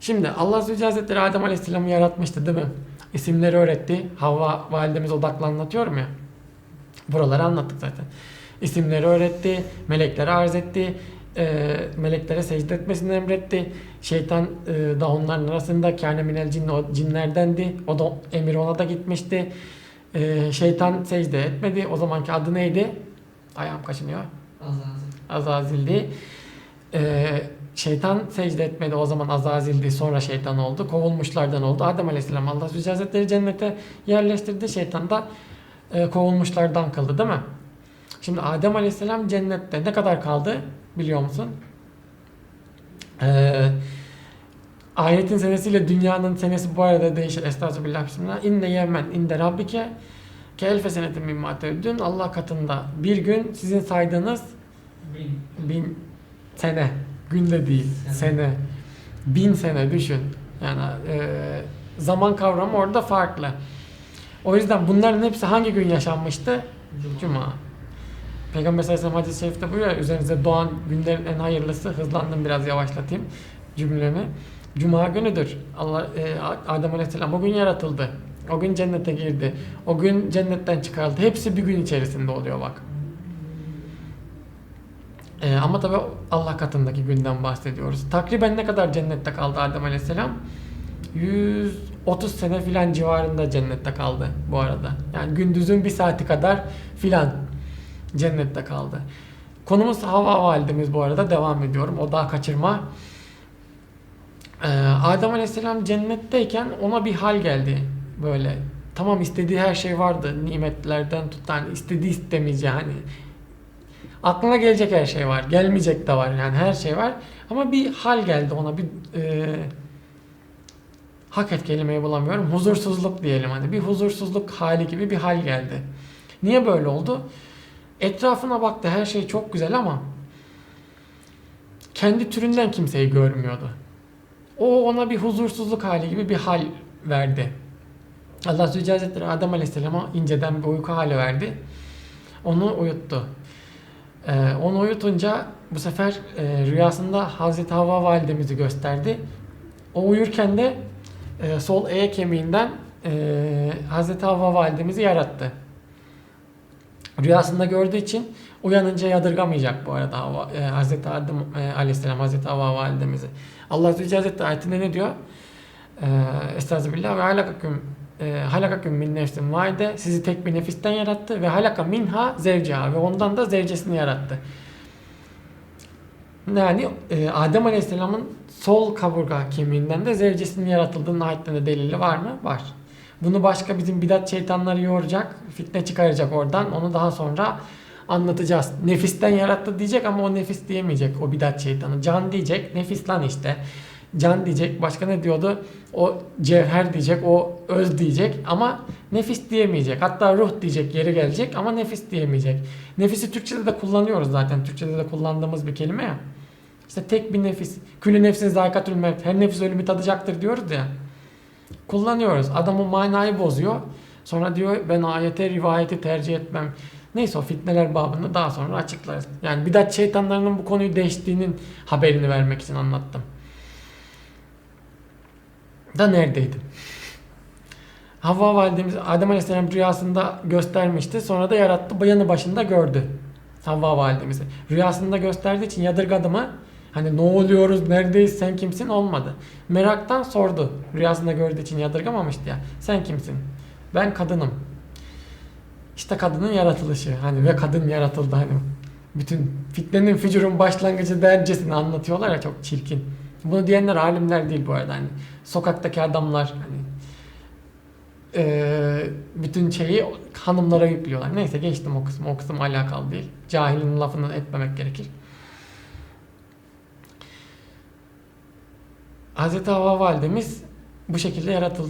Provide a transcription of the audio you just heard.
Şimdi Allah Zülcelal Hazretleri Adem Aleyhisselam'ı yaratmıştı değil mi? İsimleri öğretti. Havva validemiz odaklı anlatıyorum ya. Buraları anlattık zaten. İsimleri öğretti, meleklere arz etti, e, meleklere secde etmesini emretti. Şeytan e, da onların arasında kâne minel cinni o cinlerdendi. O da emir ona da gitmişti. E, şeytan secde etmedi. O zamanki adı neydi? Ayağım kaşınıyor. Azazil. Azazil'di. Ee, şeytan secde etmedi o zaman Azazil'di sonra şeytan oldu. Kovulmuşlardan oldu. Adem Aleyhisselam Allah Zülcelal Hazretleri cennete yerleştirdi. Şeytan da e, kovulmuşlardan kıldı değil mi? Şimdi Adem Aleyhisselam cennette ne kadar kaldı biliyor musun? Ee, ayetin senesiyle dünyanın senesi bu arada değişir. Estağfirullah bismillah. İnne yemen inde rabbike ke elfe senetin mimma teüddün. Allah katında bir gün sizin saydığınız Bin. bin sene. Günde değil. Sene. Sene. Bin sene düşün. Yani e, zaman kavramı orada farklı. O yüzden bunların hepsi hangi gün yaşanmıştı? Cuma. Cuma. Peygamber sallallahu aleyhi ve sellem hadis-i şerifte buyuruyor. Üzerinize doğan günlerin en hayırlısı. Hızlandım biraz yavaşlatayım cümlemi. Cuma günüdür. Allah e, Adem aleyhisselam o gün yaratıldı. O gün cennete girdi. O gün cennetten çıkarıldı. Hepsi bir gün içerisinde oluyor bak. E, ama tabi Allah katındaki günden bahsediyoruz. Takriben ne kadar cennette kaldı Adem aleyhisselam? 130 sene filan civarında cennette kaldı bu arada. Yani gündüzün bir saati kadar filan cennette kaldı. Konumuz Havva validemiz bu arada devam ediyorum. O daha kaçırma. Ee, Adem Aleyhisselam cennetteyken ona bir hal geldi böyle. Tamam istediği her şey vardı. Nimetlerden tut hani istediği istemeyeceği hani aklına gelecek her şey var. Gelmeyecek de var. Yani her şey var. Ama bir hal geldi ona bir e, hak et kelimeyi bulamıyorum. Huzursuzluk diyelim hani. Bir huzursuzluk hali gibi bir hal geldi. Niye böyle oldu? Etrafına baktı her şey çok güzel ama kendi türünden kimseyi görmüyordu. O ona bir huzursuzluk hali gibi bir hal verdi. Allah Zülcelal Hazretleri Adem Aleyhisselam'a inceden bir uyku hali verdi. Onu uyuttu. Ee, onu uyutunca bu sefer e, rüyasında Hazreti Havva validemizi gösterdi. O uyurken de e, sol E kemiğinden e, Hazreti Havva validemizi yarattı. Rüyasında gördüğü için uyanınca yadırgamayacak bu arada Havva, e, Hazreti Adem e, Aleyhisselam Hazreti Havva validemizi. Allah Zülcelal Hazretleri ayetinde ne diyor? E, Estağfirullah ve halakaküm e, halakaküm min nefsin vahide sizi tek bir nefisten yarattı ve halaka minha zevciha ve ondan da zevcesini yarattı. Yani e, Adem Aleyhisselam'ın sol kaburga kemiğinden de zevcesinin yaratıldığının ayetlerinde delili var mı? Var. Bunu başka bizim bidat şeytanları yoracak, fitne çıkaracak oradan. Onu daha sonra anlatacağız. Nefisten yarattı diyecek ama o nefis diyemeyecek o bidat şeytanı. Can diyecek, nefis lan işte. Can diyecek, başka ne diyordu? O cevher diyecek, o öz diyecek ama nefis diyemeyecek. Hatta ruh diyecek, yeri gelecek ama nefis diyemeyecek. Nefisi Türkçe'de de kullanıyoruz zaten. Türkçe'de de kullandığımız bir kelime ya. İşte tek bir nefis. Külü nefsin zayikatül mevt. Her nefis ölümü tadacaktır diyoruz ya kullanıyoruz. Adamın manayı bozuyor. Sonra diyor ben ayete rivayeti tercih etmem. Neyse o fitneler babını daha sonra açıklarız. Yani bidat şeytanlarının bu konuyu değiştiğinin haberini vermek için anlattım. Da neredeydim? Havva validemiz Adem Aleyhisselam rüyasında göstermişti. Sonra da yarattı. Yanı başında gördü. Havva validemizi. Rüyasında gösterdiği için yadırgadı mı? Hani ne oluyoruz, neredeyiz, sen kimsin olmadı. Meraktan sordu. Rüyasında gördüğü için yadırgamamıştı ya. Sen kimsin? Ben kadınım. İşte kadının yaratılışı. Hani ve kadın yaratıldı hani. Bütün fitnenin fücurun başlangıcı dercesini anlatıyorlar ya çok çirkin. Bunu diyenler alimler değil bu arada. Hani sokaktaki adamlar hani eee, bütün şeyi hanımlara yüklüyorlar. Neyse geçtim o kısmı. O kısım alakalı değil. Cahilin lafını etmemek gerekir. Hazreti Havva validemiz bu şekilde yaratıldı.